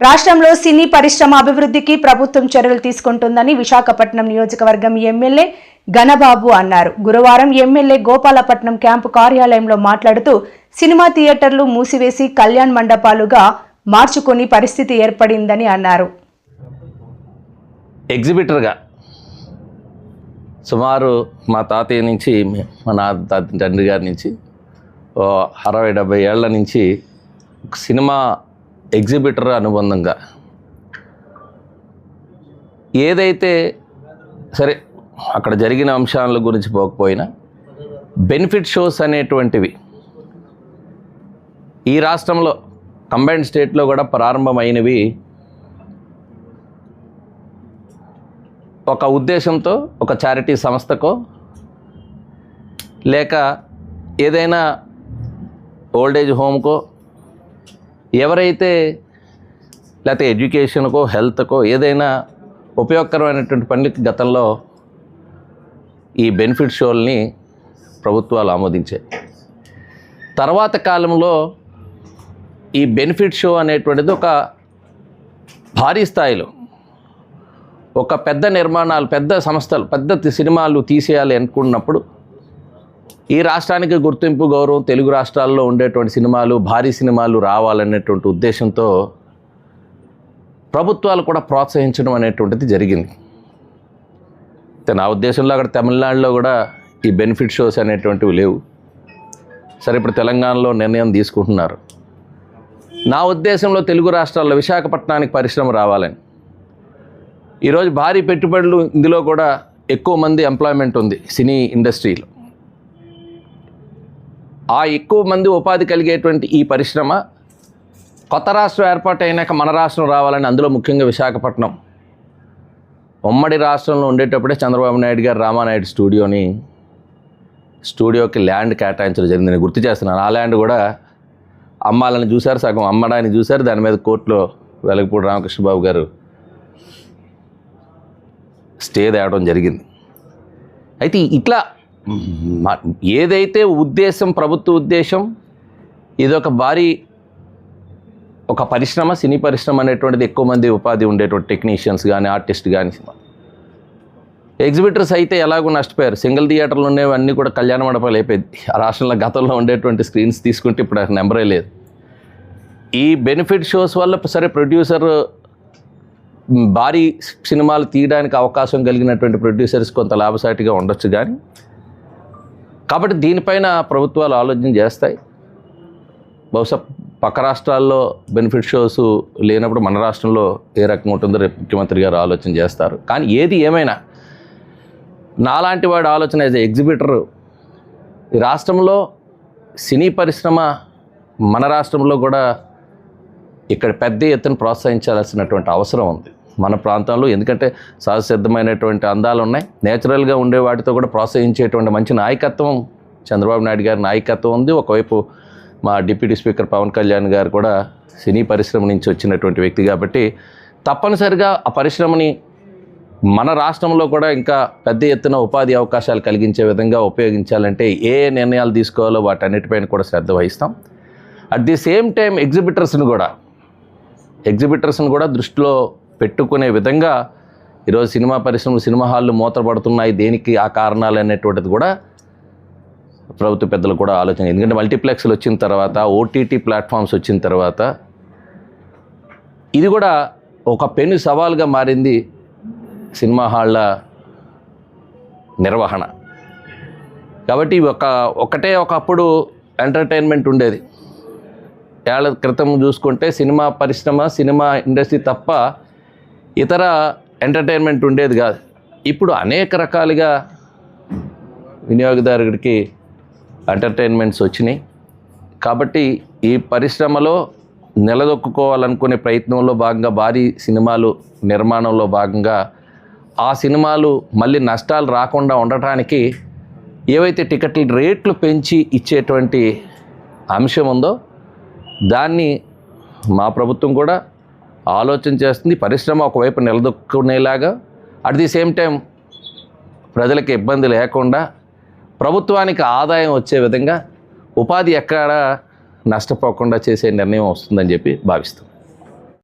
రాష్ట్రంలో సినీ పరిశ్రమ అభివృద్ధికి ప్రభుత్వం చర్యలు తీసుకుంటుందని విశాఖపట్నం నియోజకవర్గం ఎమ్మెల్యే గణబాబు అన్నారు. గురువారం ఎమ్మెల్యే గోపాలపట్నం క్యాంపు కార్యాలయంలో మాట్లాడుతూ సినిమా థియేటర్లు మూసివేసి కళ్యాణ్ మండపాలుగా మార్చుకుని పరిస్థితి ఏర్పడిందని అన్నారు. ఎగ్జిబిటర్గా సుమారు మా తాతయ్య నుంచి మా నా తండ్రి గారి నుంచి అరవై డెబ్బై ఏళ్ళ నుంచి సినిమా ఎగ్జిబిటర్ అనుబంధంగా. ఏదైతే సరే అక్కడ జరిగిన అంశాల గురించి పోకపోయినా బెనిఫిట్ షోస్ అనేటువంటివి ఈ రాష్ట్రంలో కంబైన్డ్ స్టేట్లో కూడా ప్రారంభమైనవి ఒక ఉద్దేశంతో ఒక చారిటీ సంస్థకో లేక ఏదైనా ఓల్డేజ్ హోమ్కో ఎవరైతే లేకపోతే ఎడ్యుకేషన్కో హెల్త్కో ఏదైనా ఉపయోగకరమైనటువంటి పనులకి గతంలో ఈ బెనిఫిట్ షోల్ని ప్రభుత్వాలు ఆమోదించాయి. తర్వాత కాలంలో ఈ బెనిఫిట్ షో అనేటువంటిది ఒక భారీ స్థాయిలో ఒక పెద్ద నిర్మాణాలు పెద్ద సంస్థలు పెద్ద సినిమాలు తీసేయాలి అనుకున్నప్పుడు ఈ రాష్ట్రానికి గుర్తింపు గౌరవం తెలుగు రాష్ట్రాల్లో ఉండేటువంటి సినిమాలు భారీ సినిమాలు రావాలనేటువంటి ఉద్దేశంతో ప్రభుత్వాలు కూడా ప్రోత్సహించడం అనేటువంటిది జరిగింది. నా ఉద్దేశంలో అక్కడ తమిళనాడులో కూడా ఈ బెనిఫిట్ షోస్ అనేటువంటివి లేవు. సరే ఇప్పుడు తెలంగాణలో నిర్ణయం తీసుకుంటున్నారు. నా ఉద్దేశంలో తెలుగు రాష్ట్రాల్లో విశాఖపట్నానికి పరిశ్రమ రావాలని. ఈరోజు భారీ పెట్టుబడులు ఇందులో కూడా ఎక్కువ మంది ఎంప్లాయ్మెంట్ ఉంది సినీ ఇండస్ట్రీలో. ఆ ఎక్కువ మంది ఉపాధి కలిగేటువంటి ఈ పరిశ్రమ కొత్త రాష్ట్రం ఏర్పాటు అయినాక మన రాష్ట్రం రావాలని అందులో ముఖ్యంగా విశాఖపట్నం. ఉమ్మడి రాష్ట్రంలో ఉండేటప్పుడే చంద్రబాబు నాయుడు గారు రామానాయుడు స్టూడియోని స్టూడియోకి ల్యాండ్ కేటాయించడం జరిగింది. నేను గుర్తు చేస్తున్నాను. ఆ ల్యాండ్ కూడా అమ్మాలని చూశారు సగం అమ్మడాన్ని చూశారు. దాని మీద కోర్టులో వెలగపూడి రామకృష్ణబాబు గారు స్టే తేవడం జరిగింది. అయితే ఇట్లా ఏదైతే ఉద్దేశం ప్రభుత్వ ఉద్దేశం ఇదొక భారీ ఒక పరిశ్రమ సినీ పరిశ్రమ అనేటువంటిది ఎక్కువ మంది ఉపాధి ఉండేటువంటి టెక్నీషియన్స్ కానీ ఆర్టిస్ట్ కానీ ఎగ్జిబిటర్స్ అయితే ఎలాగో నష్టపోయారు. సింగిల్ థియేటర్లు ఉండేవన్నీ కూడా కళ్యాణ మండపాలు అయిపోయింది ఆ రాష్ట్రంలో గతంలో ఉండేటువంటి స్క్రీన్స్ తీసుకుంటే ఇప్పుడు నెంబరే లేదు. ఈ బెనిఫిట్ షోస్ వల్ల సరే ప్రొడ్యూసర్ భారీ సినిమాలు తీయడానికి అవకాశం కలిగినటువంటి ప్రొడ్యూసర్స్ కొంత లాభసాటిగా ఉండొచ్చు కానీ కాబట్టి దీనిపైన ప్రభుత్వాలు ఆలోచన చేస్తాయి. బహుశా పక్క రాష్ట్రాల్లో బెనిఫిట్ షోస్ లేనప్పుడు మన రాష్ట్రంలో ఏ రకంగా ఉంటుందో రేపు ముఖ్యమంత్రి గారు ఆలోచన చేస్తారు. కానీ ఏది ఏమైనా నాలాంటి వాడి ఆలోచన యాజ్ ఎగ్జిబిటర్ ఈ రాష్ట్రంలో సినీ పరిశ్రమ మన రాష్ట్రంలో కూడా ఇక్కడ పెద్ద ఎత్తున ప్రోత్సహించాల్సినటువంటి అవసరం ఉంది. మన ప్రాంతంలో ఎందుకంటే సహజసిద్ధమైనటువంటి అందాలు ఉన్నాయి నేచురల్గా ఉండే వాటితో కూడా ప్రోత్సహించేటువంటి మంచి నాయకత్వం చంద్రబాబు నాయుడు గారి నాయకత్వం ఉంది. ఒకవైపు మా డిప్యూటీ స్పీకర్ పవన్ కళ్యాణ్ గారు కూడా సినీ పరిశ్రమ నుంచి వచ్చినటువంటి వ్యక్తి కాబట్టి తప్పనిసరిగా ఆ పరిశ్రమని మన రాష్ట్రంలో కూడా ఇంకా పెద్ద ఎత్తున ఉపాధి అవకాశాలు కలిగించే విధంగా ఉపయోగించాలంటే ఏ ఏ నిర్ణయాలు తీసుకోవాలో వాటన్నిటిపైన కూడా శ్రద్ధ వహిస్తాం. అట్ ది సేమ్ టైం ఎగ్జిబిటర్స్ని కూడా ఎగ్జిబిటర్స్ని కూడా దృష్టిలో పెట్టుకునే విధంగా ఈరోజు సినిమా పరిశ్రమలు సినిమా హాళ్ళు మూతపడుతున్నాయి. దేనికి ఆ కారణాలు అనేటువంటిది కూడా ప్రభుత్వ పెద్దలు కూడా ఆలోచన ఎందుకంటే మల్టీప్లెక్స్లు వచ్చిన తర్వాత ఓటీటీ ప్లాట్ఫామ్స్ వచ్చిన తర్వాత ఇది కూడా ఒక పెను సవాల్గా మారింది సినిమా హాళ్ళ నిర్వహణ. కాబట్టి ఒక ఒకటే ఒకప్పుడు ఎంటర్టైన్మెంట్ ఉండేది. ఏళ్ళ క్రితం చూసుకుంటే సినిమా పరిశ్రమ సినిమా ఇండస్ట్రీ తప్ప ఇతర ఎంటర్టైన్మెంట్ ఉండేది కాదు. ఇప్పుడు అనేక రకాలుగా వినియోగదారుడికి ఎంటర్టైన్మెంట్స్ వచ్చినాయి. కాబట్టి ఈ పరిశ్రమలో నిలదొక్కుకోవాలనుకునే ప్రయత్నంలో భాగంగా భారీ సినిమాలు నిర్మాణంలో భాగంగా ఆ సినిమాలు మళ్ళీ నష్టాలు రాకుండా ఉండటానికి ఏవైతే టికెట్ల రేట్లు పెంచి ఇచ్చేటువంటి అంశం ఉందో దాన్ని మా ప్రభుత్వం కూడా ఆలోచన చేస్తుంది పరిశ్రమ ఒకవైపు నిలదొక్కునేలాగా. అట్ ది సేమ్ టైం ప్రజలకు ఇబ్బంది లేకుండా ప్రభుత్వానికి ఆదాయం వచ్చే విధంగా ఉపాధి ఎక్కడ నష్టపోకుండా చేసే నిర్ణయం వస్తుందని చెప్పి భావిస్తాం